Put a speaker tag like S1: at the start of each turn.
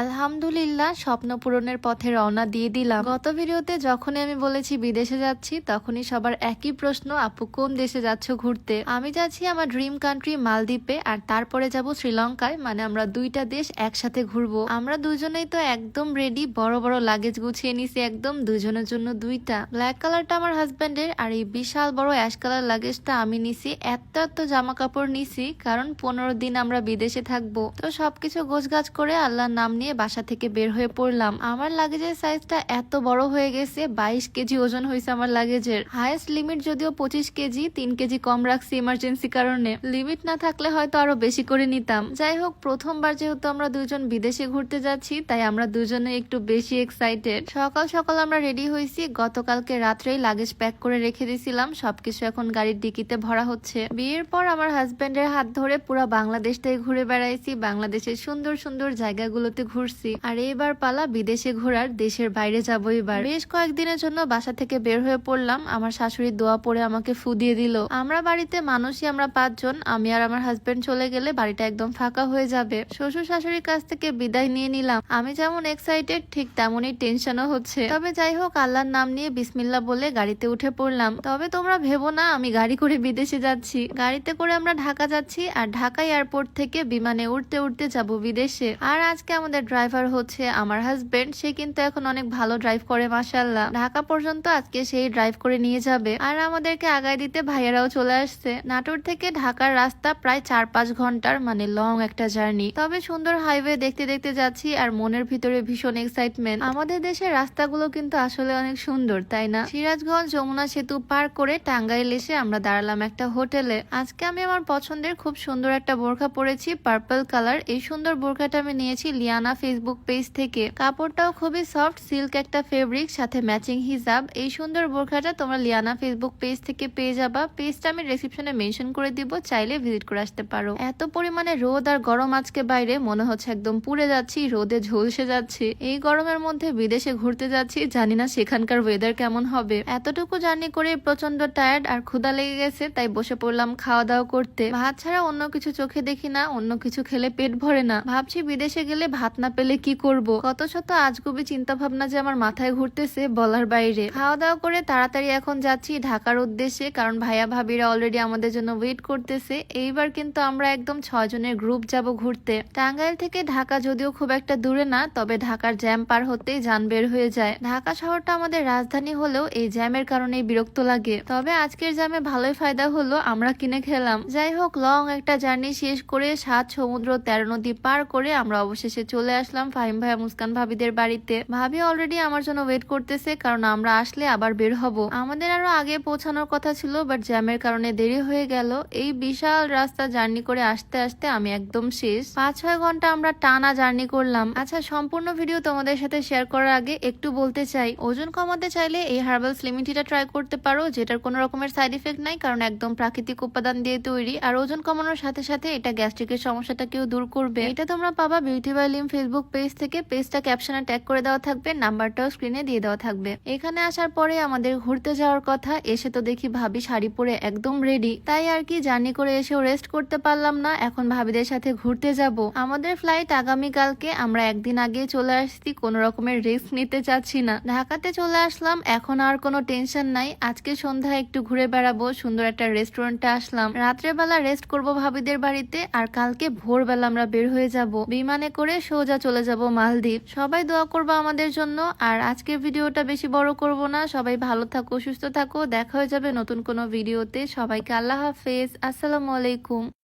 S1: আলহামদুলিল্লাহ, স্বপ্ন পূরণের পথে রওনা দিয়ে দিলাম। গত ভিডিওতে যখনই আমি বলেছি বিদেশে যাচ্ছি, তখনই সবার একই প্রশ্ন, আপু, কোন দেশে যাচ্ছ ঘুরতে? আমি যাচ্ছি আমার ড্রিম কান্ট্রি মালদ্বীপে, আর তারপরে যাব শ্রীলঙ্কায় মানে আমরা দুইটা দেশ একসাথে ঘুরবো। আমরা দুজনেই তো একদম রেডি বড় বড় লাগেজ গুছিয়ে নিছি একদম, দুজনের জন্য দুইটা। ব্ল্যাক কালারটা আমার হাজবেন্ডের আর এই বিশাল বড় অ্যাশ কালার লাগেজটা আমি নিছি, এত এত জামা কাপড় নিছি, কারণ পনেরো দিন আমরা বিদেশে থাকব। তো সবকিছু গোছগাছ করে আল্লাহর নাম নিয়ে বাসা থেকে বের হয়ে পড়লাম। আমার লাগেজের সাইজটা এত বড় হয়ে গেছে, বাইশ কেজি ওজন হয়েছে আমার লাগেজের হাইয়েস্ট লিমিট যদিও পঁচিশ কেজি, তিন কেজি কম রাখছি ইমার্জেন্সি কারণে। লিমিট না থাকলে হয়তো আরও বেশি করে নিতাম। যাই হোক, প্রথমবার যেহেতু আমরা দুজন বিদেশে ঘুরতে যাচ্ছি, তাই আমরা দুজনে একটু বেশি এক্সাইটেড সকাল সকাল আমরা রেডি হয়েছি, গতকালকে রাত্রেই লাগেজ প্যাক করে রেখে দিয়েছিলাম, সবকিছু এখন গাড়ির ডিকিতে ভরা হচ্ছে। বিয়ের পর আমার হাজবেন্ডের হাত ধরে পুরো বাংলাদেশটাই ঘুরে বেড়াইছি, বাংলাদেশের সুন্দর সুন্দর জায়গাগুলোতে ঘুরছি। আর এইবার পালা বিদেশে ঘোরার, দেশের বাইরে যাব এবার। বেশ কয়েকদিনের জন্য বাসা থেকে বের হয়ে পড়লাম। আমার শাশুড়ির দোয়া পড়ে আমাকে ফু দিয়ে দিল। আমরা বাড়িতে মানুষই আমরা পাঁচজন। আমি আর আমার হাজবেন্ড চলে গেলে বাড়িটা একদম ফাঁকা হয়ে যাবে। শ্বশুর শাশুড়ির কাছ থেকে বিদায় নিয়ে নিলাম। আমি যেমন এক্সাইটেড ঠিক তেমনই টেনশনও হচ্ছে। তবে যাই হোক, আল্লাহর নাম নিয়ে বিসমিল্লা বলে গাড়িতে উঠে পড়লাম। তবে তোমরা ভেবো না, আমি গাড়ি করে বিদেশে যাচ্ছি। গাড়িতে করে আমরা ঢাকা যাচ্ছি, আর ঢাকা এয়ারপোর্ট থেকে বিমানে উঠতে উঠতে যাব বিদেশে। আর আজকে আমাদের ড্রাইভার হচ্ছে আমার হাজবেন্ড সে কিন্তু এখন অনেক ভালো ড্রাইভ করে মাসাল্লাহ ঢাকা পর্যন্ত আজকে সেই ড্রাইভ করে নিয়ে যাবে। আর আমাদেরকে আগায় দিতে ভাইয়ারাও চলে আসছে। নাটোর থেকে ঢাকার রাস্তা প্রায় চার পাঁচ ঘণ্টার মানে লং একটা জার্নি তবে সুন্দর হাইওয়ে দেখতে দেখতে যাচ্ছি আর মনের ভিতরে ভীষণ এক্সাইটমেন্ট আমাদের দেশের রাস্তাগুলো কিন্তু আসলে অনেক সুন্দর, তাই না? সিরাজগঞ্জ যমুনা সেতু পার করে টাঙ্গাইল এসে আমরা দাঁড়ালাম একটা হোটেলে। আজকে আমি আমার পছন্দের খুব সুন্দর একটা বোরখা পরেছি পার্পল কালার এই সুন্দর বোরখাটা আমি নিয়েছি লিয়ানা ফেসবুক পেজ থেকে। কাপড়টাও খুবই সফট সিল্ক একটা ফেব্রিক সাথে ম্যাচিং হিজাব। এই সুন্দর বোরখাটা তোমরা লিয়ানা ফেসবুক পেজ থেকে পেয়ে যাবা। পেজটা আমি রেসিপশনে মেনশন করে দিব, চাইলে ভিজিট করে আসতে পারো। এত পরিমাণে রোদ আর গরম আজকে বাইরে, মনে হচ্ছে একদম পুড়ে যাচ্ছি, রোদে ঝলসে যাচ্ছি। এই গরমের মধ্যে বিদেশে ঘুরতে যাচ্ছি, জানি না সেখানকার ওয়েদার কেমন হবে। এতটুকু জার্নি করে প্রচণ্ড টায়ার্ড আর ক্ষুধা লেগে গেছে, তাই বসে পড়লাম খাওয়া দাওয়া করতে। ভাত ছাড়া অন্য কিছু চোখে দেখি না, অন্য কিছু খেলে পেট ভরে না। ভাবছি বিদেশে গেলে ভাত না পেলে কি করব? কত শত আজগুবি চিন্তা ভাবনা যে আমার মাথায় ঘুরতেছে বলার বাইরে। খাওয়া দাওয়া করে তাড়াতাড়ি এখন যাচ্ছি ঢাকার উদ্দেশ্যে, কারণ ভাইয়া ভাবিরা অলরেডি আমাদের জন্য ওয়েট করতেছে। এইবার কিন্তু আমরা একদম ছয় জনের গ্রুপ যাব ঘুরতে। টাঙ্গাইল থেকে ঢাকা যদিও খুব একটা দূরে না, তবে ঢাকার জ্যাম পার হতেই যান বের হয়ে যায়। ঢাকা শহরটা আমাদের রাজধানী হলেও এই জ্যামের কারণে বিরক্ত লাগে। তবে আজকের জ্যামে ভালোই ফায়দা হলো, আমরা কিনে খেলাম। যাই হোক লং একটা জার্নি শেষ করে সাত সমুদ্র তেরো নদী পার করে আমরা অবশেষে চলে আসলাম ফাহিম ভাইয়া মুস্কান ভাবিদের বাড়িতে। ভাবি অলরেডি আমার জন্য ওয়েট করতেছে, কারণ আমরা আসলে আবার বের হব। আমাদের আরও আগে পৌঁছানোর কথা ছিল বাট জ্যামের কারণে দেরি হয়ে গেল। এই বিশাল রাস্তা জার্নি করে আসতে আসতে আমি একদম শেষ। পাঁচ ছয় ঘণ্টা আমরা টানা জার্নি করলাম। আচ্ছা সম্পূর্ণ ভিডিও তোমাদের সাথে শেয়ার করার আগে একটু বলতে চাই, ওজন কমাতে চাইলে এই হার্বাল স্লিমিং টিটা ট্রাই করতে পারো, যেটার কোনো রকমের সাইড ইফেক্ট নাই, কারণ একদম প্রাকৃতিক উপাদান দিয়ে তৈরি। আর ওজন কমানোর সাথে সাথে এটা গ্যাস্ট্রিকের সমস্যাটাকেও দূর করবে। এটা তোমরা পাবা beauty by Lim Facebook page থেকে পেজটা ক্যাপশনে ট্যাগ করে দেওয়া থাকবে নাম্বারটাও স্ক্রিনে দিয়ে দেওয়া থাকবে। এখানে আসার পরে আমাদের ঘুরতে যাওয়ার কথা, এসে তো দেখি ভাবি শাড়ি পরে একদম রেডি তাই আর কি জার্নি করে এসেও রেস্ট করতে পারলাম না, এখন ভাবিদের সাথে ঘুরতে যাব। আমাদের ফ্লাইট আগামীকালকে, আমরা একদিন আগে চলে আসছি, কোনো রকমের রিস্ক নিতে চাচ্ছি না। ঢাকাতে চলে আসলাম, এখন আর কোনো টেনশন নাই। আজকে সন্ধ্যায় একটু ঘুরে বেড়াবো, সুন্দর একটা রেস্টুরেন্টে আসলাম। রাত্রেবেলা রেস্ট করব ভাবিদের বাড়িতে, আর কালকে ভোরবেলা আমরা বের হয়ে যাব। বিমানে করে সোজা চলে যাব মালদ্বীপ। সবাই দোয়া করব আমাদের জন্য। আর আজকের ভিডিওটা বেশি বড় করব না। সবাই ভালো থাকো, সুস্থ থাকো। দেখা হয়ে যাবে নতুন কোনো ভিডিওতে। সবাইকে আল্লাহ হাফেজ। আসসালামু আলাইকুম।